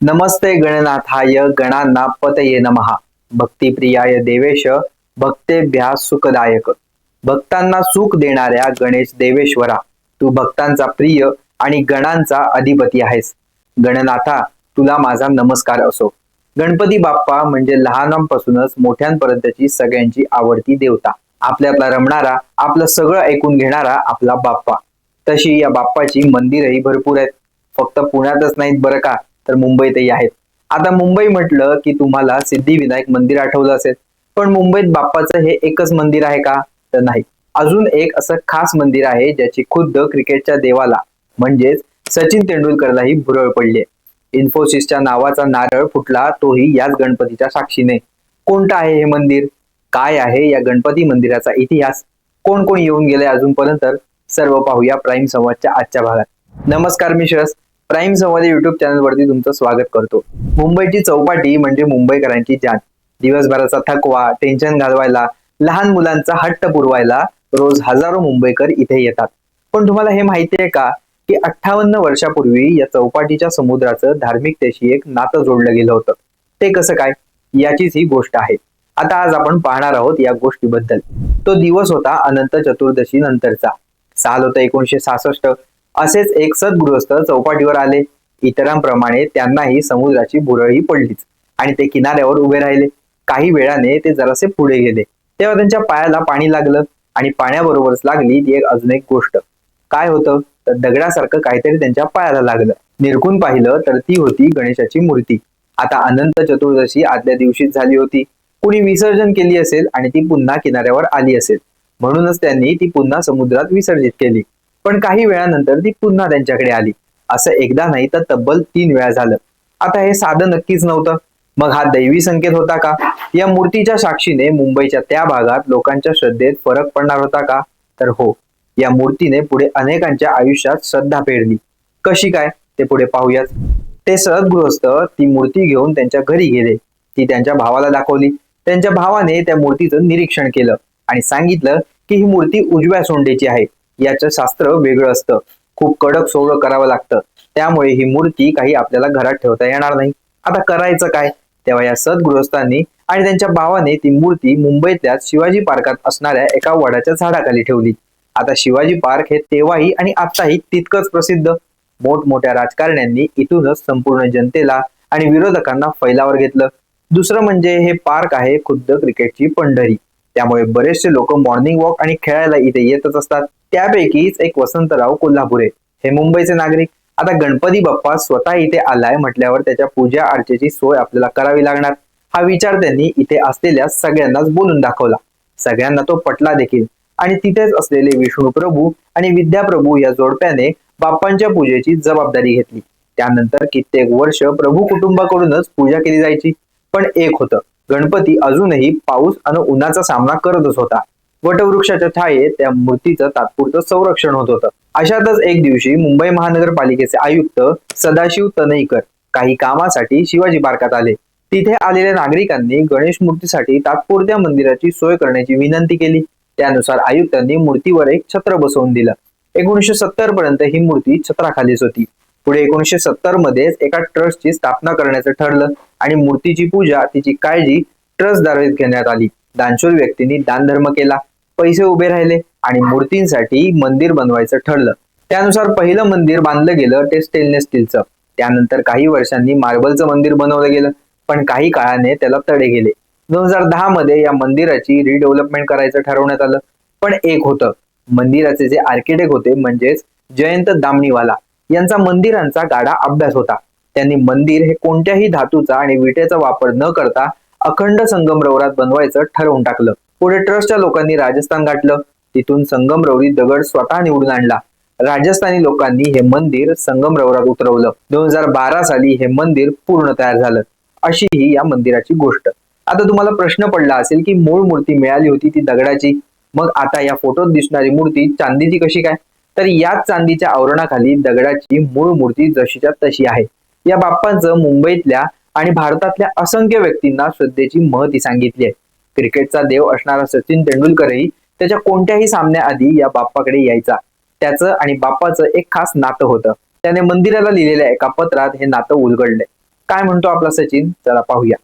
नमस्ते गणनाथाय गणांना पतये नमहा भक्तिप्रियाय देवेश भक्तेभ्या सुखदायक. भक्तांना सुख देणाऱ्या गणेश देवेश्वरा तू भक्तांचा प्रिय आणि गणांचा अधिपती आहेस. गणनाथा तुला माझा नमस्कार असो. गणपती बाप्पा म्हणजे लहानांपासूनच मोठ्यांपर्यंतची सगळ्यांची आवडती देवता. आपल्यातला रमणारा आपलं सगळं ऐकून घेणारा आपला बाप्पा. तशी या बाप्पाची मंदिरही भरपूर आहेत. फक्त पुण्यातच नाहीत बरं का? तर मुंबईतही आहेत. आता मुंबई म्हटलं की तुम्हाला सिद्धिविनायक मंदिर आठवलं असेल. पण मुंबईत बाप्पाचं हे एकच मंदिर आहे का? तर नाही. अजून एक असं खास मंदिर आहे ज्याची खुद्द क्रिकेटच्या देवाला म्हणजेच सचिन तेंडुलकरलाही भुरळ पडली इन्फोसिसच्या नावाचा नारळ फुटला तोही याच गणपतीच्या साक्षीने. कोणतं आहे हे मंदिर? काय आहे या गणपती मंदिराचा इतिहास? कोण कोण येऊन गेले अजूनपर्यंत? सर्व पाहूया प्राईम संवादच्या आजच्या भागात. नमस्कार मी प्राईम संवाद युट्यूब चॅनलवरती तुमचं स्वागत करतो. मुंबईची चौपाटी म्हणजे मुंबईकरांची जान. दिवसभराचा थकवा टेन्शन घालवायला लहान मुलांचा हट्ट पुरवायला रोज हजारो मुंबईकर इथे येतात. पण तुम्हाला हे माहिती आहे का? की अठ्ठावन्न वर्षापूर्वी या चौपाटीच्या समुद्राचं धार्मिकतेशी एक नातं जोडलं गेलं होतं. ते कसं काय? याचीच ही गोष्ट आहे. आता आज आपण पाहणार आहोत या गोष्टीबद्दल. तो दिवस होता अनंत चतुर्दशी नंतरचा. साल होता एकोणीशे सहासष्ट असेच एक सद्गृहस्थ चौपाटीवर आले. इतरांप्रमाणे त्यांनाही समुद्राची भुरळी पडलीच आणि ते किनाऱ्यावर उभे राहिले. काही वेळाने ते जरासे पुढे गेले. तेव्हा त्यांच्या पायाला पाणी लागलं आणि पाण्याबरोबरच लागली ती एक अजून एक गोष्ट. काय होतं? तर दगडासारखं काहीतरी त्यांच्या पायाला लागलं. निरखून पाहिलं तर ती होती गणेशाची मूर्ती. आता अनंत चतुर्दशी आदल्या दिवशीच झाली होती. कुणी विसर्जन केली असेल आणि ती पुन्हा किनाऱ्यावर आली असेल. म्हणूनच त्यांनी ती पुन्हा समुद्रात विसर्जित केली. पण काही वेळानंतर ती पुन्हा त्यांच्याकडे आली. असं एकदा नाही तर तब्बल तीन वेळा झालं. आता हे साधं नक्कीच नव्हतं. मग हा दैवी संकेत होता का? या मूर्तीच्या साक्षीने मुंबईच्या त्या भागात लोकांच्या श्रद्धेत फरक पडणार होता का? तर हो या मूर्तीने पुढे अनेकांच्या आयुष्यात श्रद्धा पेरली. कशी काय? ते पुढे पाहूयात. ते सद्गृहस्थ ती मूर्ती घेऊन त्यांच्या घरी गेले. ती त्यांच्या भावाला दाखवली. त्यांच्या भावाने त्या मूर्तीचं निरीक्षण केलं आणि सांगितलं की ही मूर्ती उजव्या सोंडेची आहे. याचं शास्त्र वेगळं असतं. खूप कडक सोवळं करावं लागतं. त्यामुळे ही मूर्ती काही आपल्याला घरात ठेवता येणार नाही. आता करायचं काय? तेव्हा या सद्गृहस्थांनी आणि त्यांच्या भावाने ती मूर्ती मुंबईतल्या शिवाजी पार्कात असणाऱ्या एका वडाच्या झाडाखाली ठेवली. आता शिवाजी पार्क हे तेव्हाही आणि आताही तितकंच प्रसिद्ध. मोठमोठ्या राजकारण्यांनी इथूनच संपूर्ण जनतेला आणि विरोधकांना फैलावर घेतलं. दुसरं म्हणजे हे पार्क आहे खुद्द क्रिकेटची पंढरी. त्यामुळे बरेचसे लोक मॉर्निंग वॉक आणि खेळायला इथे येतच असतात. त्यापैकीच एक वसंतराव कोल्हापुरे हे मुंबईचे नागरिक. आता गणपती बाप्पा स्वतः इथे आलाय म्हटल्यावर त्याच्या पूजा अर्चेची सोय आपल्याला करावी लागणार. हा विचार त्यांनी इथे असलेल्या सगळ्यांनाच बोलून दाखवला. सगळ्यांना तो पटला देखील. आणि तिथेच असलेले विष्णू प्रभू आणि विद्याप्रभू या जोडप्याने बाप्पांच्या पूजेची जबाबदारी घेतली. त्यानंतर कित्येक वर्ष प्रभू कुटुंबाकडूनच पूजा केली जायची. पण एक होतं गणपती अजूनही पाऊस आणि उन्हाचा सामना करतच होता. वटवृक्षाच्या छायेत त्या मूर्तीचं तात्पुरतं संरक्षण होत होतं. अशातच एक दिवशी मुंबई महानगरपालिकेचे आयुक्त सदाशिव तनईकर काही कामासाठी शिवाजी पार्कात आले. तिथे आलेल्या नागरिकांनी गणेश मूर्तीसाठी तात्पुरत्या मंदिराची सोय करण्याची विनंती केली. त्यानुसार आयुक्तांनी मूर्तीवर एक छत्र बसवून दिलं. एकोणीशे सत्तर पर्यंत ही मूर्ती छत्राखालीच होती. पुढे एकोणीशे सत्तर मध्येच एका ट्रस्टची स्थापना करण्याचं ठरलं आणि मूर्तीची पूजा तिची काळजी ट्रस्टद्वारे घेण्यात आली. दानशूर व्यक्तींनी दानधर्म केला. पैसे उभे राहिले आणि मूर्तींसाठी मंदिर बनवायचं ठरलं. त्यानुसार पहिलं मंदिर बांधलं गेलं ते स्टेनलेस स्टीलचं त्यानंतर काही वर्षांनी मार्बलचं मंदिर बनवलं गेलं पण काही काळाने त्याला तडे गेले. दोन हजार दहा मध्ये या मंदिराची रिडेव्हलपमेंट करायचं ठरवण्यात आलं. पण एक होतं. मंदिराचे जे आर्किटेक्ट होते म्हणजेच जयंत दामणीवाला यांचा मंदिरांचा गाडा अभ्यास होता. त्यांनी मंदिर हे कोणत्याही धातूचा आणि विटेचा वापर न करता अखंड संगमरवरात बनवायचं ठरवून टाकलं. पुढे ट्रस्टच्या लोकांनी राजस्थान गाठलं. तिथून संगमरवरी दगड स्वतः निवडून आणला. राजस्थानी लोकांनी हे मंदिर संगमरवरात उतरवलं. दोन हजार बारा साली हे मंदिर पूर्ण तयार झालं. अशी ही या मंदिराची गोष्ट. आता तुम्हाला प्रश्न पडला असेल की मूळ मूर्ती मिळाली होती ती दगडाची. मग आता या फोटोत दिसणारी मूर्ती चांदीची कशी काय? तर याच चांदीच्या आवरणाखाली दगडाची मूळ मूर्ती जशीच्या तशी आहे. या बाप्पांचं मुंबईतल्या आणि भारतातल्या असंख्य व्यक्तींना श्रद्धेची महती सांगितली आहे. क्रिकेटचा देव असणारा सचिन तेंडुलकरही त्याच्या कोणत्याही सामन्याआधी या बाप्पाकडे यायचा. त्याचं आणि बाप्पाचं एक खास नातं होतं. त्याने मंदिराला लिहिलेल्या एका पत्रात हे नातं उलगडले काय म्हणतो आपला सचिन? चला पाहूया.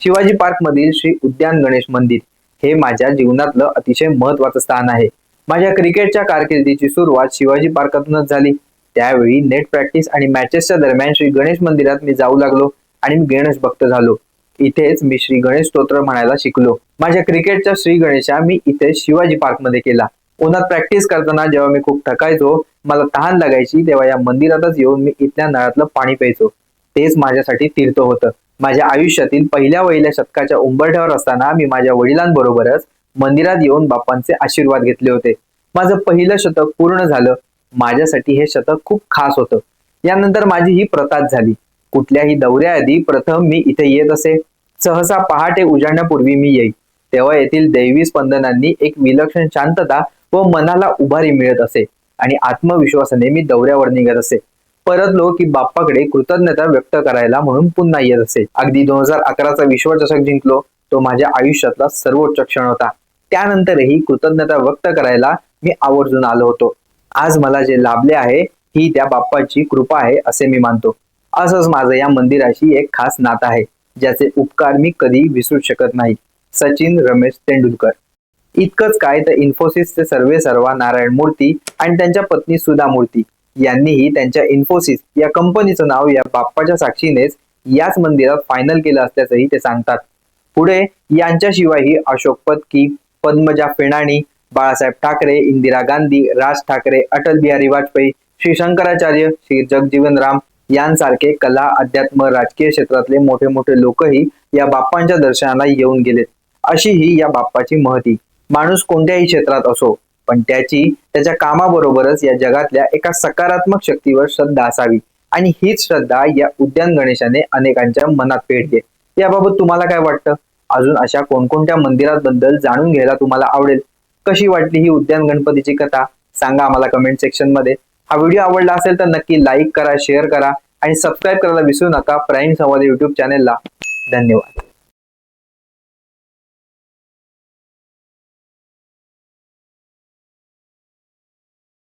शिवाजी पार्क मधील श्री उद्यान गणेश मंदिर हे माझ्या जीवनातलं अतिशय महत्वाचं स्थान आहे. माझ्या क्रिकेटच्या कारकिर्दीची सुरुवात शिवाजी पार्कातूनच झाली. त्यावेळी नेट प्रॅक्टिस आणि मॅचेसच्या दरम्यान श्री गणेश मंदिरात मी जाऊ लागलो आणि मी गणेश भक्त झालो. इथेच मी श्री गणेश स्तोत्र म्हणायला शिकलो. माझ्या क्रिकेटच्या श्री गणेशा मी इथे शिवाजी पार्कमध्ये केला. उन्हात प्रॅक्टिस करताना जेव्हा मी खूप थकायचो मला तहान लागायची तेव्हा या मंदिरातच येऊन मी इथल्या नळातलं पाणी प्यायचो. तेच माझ्यासाठी तीर्थ होतं. माझ्या आयुष्यातील पहिल्या वहिल्या शतकाच्या उंबरठ्यावर असताना मी माझ्या वडिलांबरोबरच मंदिरात येऊन बाप्पांचे आशीर्वाद घेतले होते. माझं पहिलं शतक पूर्ण झालं. माझ्यासाठी हे शतक खूप खास होतं. यानंतर माझी ही प्रताच झाली. कुठल्याही दौऱ्याआधी प्रथम मी इथे येत असे. सहसा पहाटे उजाडण्यापूर्वी मी येई. तेव्हा येथील दैवी स्पंदनांनी एक विलक्षण शांतता व मनाला उभारी मिळत असे आणि आत्मविश्वासाने मी दौऱ्यावर निघत असे. परतलो की बाप्पाकडे कृतज्ञता व्यक्त करायला म्हणून पुन्हा येत असे. अगदी दोन हजार अकराचा विश्वचषक जिंकलो तो माझ्या आयुष्यातला सर्वोच्च क्षण होता. त्यानंतरही कृतज्ञता व्यक्त करायला मी आवर्जून आलो होतो. आज मला जे लाभले आहे ही त्या बाप्पाची कृपा आहे असे मी मानतो. असंच माझं या मंदिराशी एक खास नातं आहे ज्याचे उपकार मी कधी विसरू शकत नाही. सचिन रमेश तेंडुलकर. इतकंच काय तर इन्फोसिसचे सर्वे सर्वा नारायण मूर्ती आणि त्यांच्या पत्नी सुधा मूर्ती. यांनीही त्यांच्या इन्फोसिस या कंपनीचं नाव या बाप्पाच्या साक्षीनेच याच मंदिरात फायनल केलं असल्याचंही ते सांगतात. पुढे यांच्याशिवायही अशोक पत्की पद्मजा फेणाणी बाळासाहेब ठाकरे इंदिरा गांधी राज ठाकरे अटल बिहारी वाजपेयी श्री शंकराचार्य श्री जगजीवन राम यांसारखे कला अध्यात्म राजकीय क्षेत्रातले मोठे मोठे लोकही या बाप्पांच्या दर्शनाला येऊन गेलेत. अशी ही या बाप्पाची महती. माणूस कोणत्याही क्षेत्रात असो पण त्याची त्याच्या कामाबरोबरच या जगातल्या एका सकारात्मक शक्तीवर श्रद्धा असावी. आणि हीच श्रद्धा या उद्यान गणेशाने अनेकांच्या मनात पेटते याबाबत तुम्हाला काय वाटतं? अजून अशा कोणकोणत्या मंदिरांबद्दल जाणून घ्यायला तुम्हाला आवडेल? कशी वाटली ही उद्यान गणपतीची कथा? सांगा आम्हाला कमेंट सेक्शनमध्ये. हा व्हिडिओ आवडला असेल तर नक्की लाईक करा शेअर करा आणि सबस्क्राईब करायला विसरू नका. प्राईम संवाद युट्यूब चॅनेलला धन्यवाद.